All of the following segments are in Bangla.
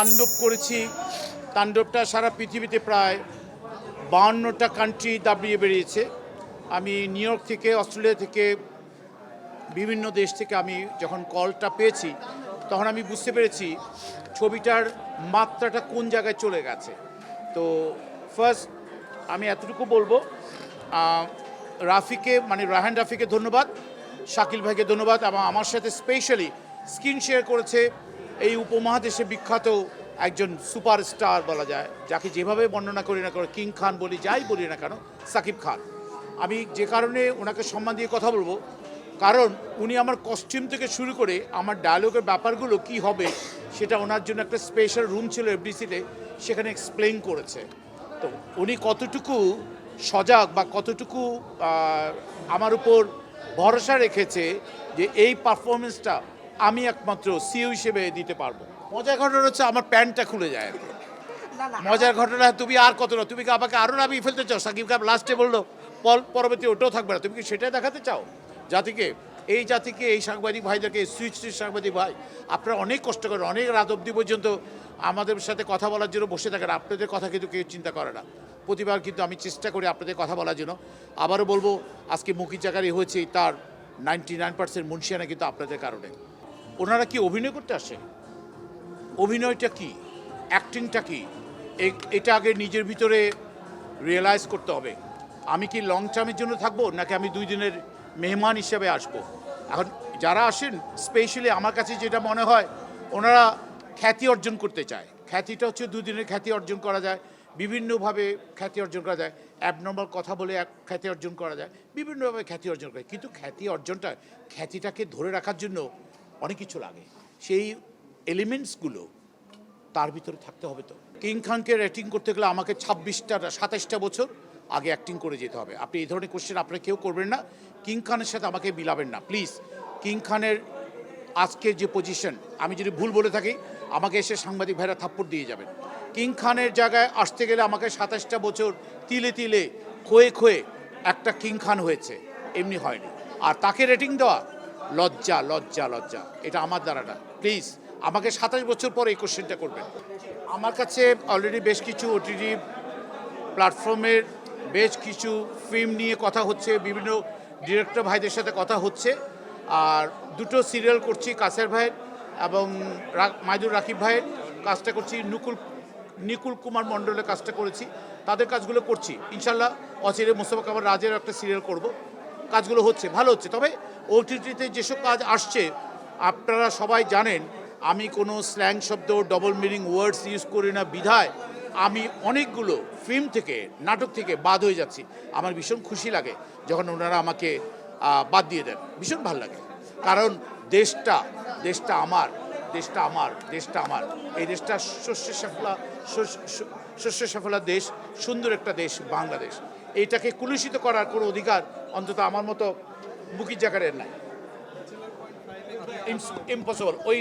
তাণ্ডব করেছি। তাণ্ডবটা সারা পৃথিবীতে প্রায় বাহান্নটা কান্ট্রি দাবিয়ে বেরিয়েছে। আমি নিউ ইয়র্ক থেকে, অস্ট্রেলিয়া থেকে, বিভিন্ন দেশ থেকে আমি যখন কলটা পেয়েছি, তখন আমি বুঝতে পেরেছি ছবিটার মাত্রাটা কোন জায়গায় চলে গেছে। তো ফার্স্ট আমি এতটুকু বলব রাফিকে মানে রাহান রাফিকে ধন্যবাদ, শাকিল ভাইকে ধন্যবাদ এবং আমার সাথে স্পেশালি স্ক্রিন শেয়ার করেছে এই উপমহাদেশে বিখ্যাত একজন সুপারস্টার বলা যায়, যাকে যেভাবে বর্ণনা করি না কেন, কিং খান বলি, যাই বলি না কেন, সাকিব খান। আমি যে কারণে ওনাকে সম্মান দিয়ে কথা বলব, কারণ উনি আমার কস্টিউম থেকে শুরু করে আমার ডায়লগের ব্যাপারগুলো কি হবে, সেটা ওনার জন্য একটা স্পেশাল রুম ছিল এফডিসিতে সেখানে এক্সপ্লেন করেছে। তো উনি কতটুকু সজাগ বা কতটুকু আমার উপর ভরসা রেখেছে যে এই পারফরমেন্সটা আমি একমাত্র সিও হিসেবে দিতে পারব। মজার ঘটনা হচ্ছে আমার প্যান্টটা খুলে যায়। মজার ঘটনা তুমি আর কত না তুমি কি আমাকে আরও নামিয়ে ফেলতে চাও? সাকিব খান লাস্টে বলল পল পরবর্তী ওটাও থাকবে না। তুমি কি সেটাই দেখাতে চাও? জাতিকে এই জাতিকে এই সাংবাদিক ভাইদেরকে সুইচ সুইচ সাংবাদিক ভাই আপনারা অনেক কষ্ট করেন অনেক রাত অবধি পর্যন্ত আমাদের সাথে কথা বলার জন্য বসে থাকেন। আপনাদের কথা কিন্তু কেউ চিন্তা করে না। প্রতিবার কিন্তু আমি চেষ্টা করি আপনাদের কথা বলার জন্য। আবারও বলব আজকে মুখী জাকারি হয়েছে তার নাইনটি নাইন পার্সেন্ট মুন্সিয়ানা কিন্তু আপনাদের কারণে। ওনারা কি অভিনয় করতে আসে? অভিনয়টা কি? অ্যাক্টিংটা কি? এটা আগে নিজের ভিতরে রিয়েলাইজ করতে হবে। আমি কি লং টার্মের জন্য থাকব, নাকি আমি দুই দিনের মেহমান হিসেবে আসব? এখন যারা আসেন স্পেশালি আমার কাছে যেটা মনে হয়, ওনারা খ্যাতি অর্জন করতে চায়। খ্যাতিটা হচ্ছে দুদিনের খ্যাতি অর্জন করা যায়, বিভিন্নভাবে খ্যাতি অর্জন করা যায় অ্যাবনর্মাল কথা বলে এক খ্যাতি অর্জন করা যায়, বিভিন্নভাবে খ্যাতি অর্জন করে কিন্তু খ্যাতি অর্জনটা, খ্যাতিটাকে ধরে রাখার জন্য অনেক কিছু লাগে। সেই এলিমেন্টসগুলো তার ভিতরে থাকতে হবে তো। কিং খানকে রেটিং করতে গেলে আমাকে ছাব্বিশটা, সাতাইশটা বছর আগে অ্যাক্টিং করে যেতে হবে। আপনি এই ধরনের কোশ্চেন আপনারা কেউ করবেন না। কিং খানের সাথে আমাকে মিলাবেন না প্লিজ কিং খানের আজকের যে পজিশন আমি যদি ভুল বলে থাকি, আমাকে এসে সাংবাদিক ভাইরা থাপ্পড় দিয়ে যাবেন। কিং খানের জায়গায় আসতে গেলে আমাকে সাতাশটা বছর তিলে তিলে, খোয়ে খোয়ে একটা কিং খান হয়েছে। এমনি হয়নি। আর তাকে রেটিং দেওয়া লজ্জা লজ্জা লজ্জা। এটা আমার দ্বারা না। প্লিজ আমাকে সাতাশ বছর পর এই কোশ্চেনটা করবেন। আমার কাছে অলরেডি বেশ কিছু ওটিটি প্ল্যাটফর্মের বেশ কিছু ফিল্ম নিয়ে কথা হচ্ছে, বিভিন্ন ডিরেক্টর ভাইদের সাথে কথা হচ্ছে, আর দুটো সিরিয়াল করছি কাসের ভাইয়ের এবং মাইদুর রাকিব ভাইয়ের কাজটা করছি, নুকুল, নিকুল কুমার মণ্ডলের কাজটা করেছি, তাদের কাজগুলো করছি। ইনশাল্লাহ অচিরে মোস্তফা কামার রাজের একটা সিরিয়াল করব। কাজগুলো হচ্ছে, ভালো হচ্ছে। তবে ওটিটিতে যেসব কাজ আসছে, আপনারা সবাই জানেন, আমি কোনো স্ল্যাং শব্দ ডবল মিনিং ওয়ার্ডস ইউজ করি না, বিধায় আমি অনেকগুলো ফিল্ম থেকে, নাটক থেকে বাদ হয়ে যাচ্ছি। আমার ভীষণ খুশি লাগে যখন ওনারা আমাকে বাদ দিয়ে দেন। ভীষণ ভালো লাগে। কারণ দেশটা দেশটা আমার দেশটা আমার দেশটা আমার। এই দেশটা শস্য সাফলা শস্য সাফলা দেশ, সুন্দর একটা দেশ, বাংলাদেশ। এইটাকে কুলুষিত করার কোনো অধিকার অন্তত আমার মতো বুকি জাকারের নাই। ইম্পসিবল ওই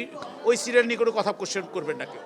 ওই সিরিয়াল নিয়ে কোনো কথা কোশ্চেন করবেন না কেউ।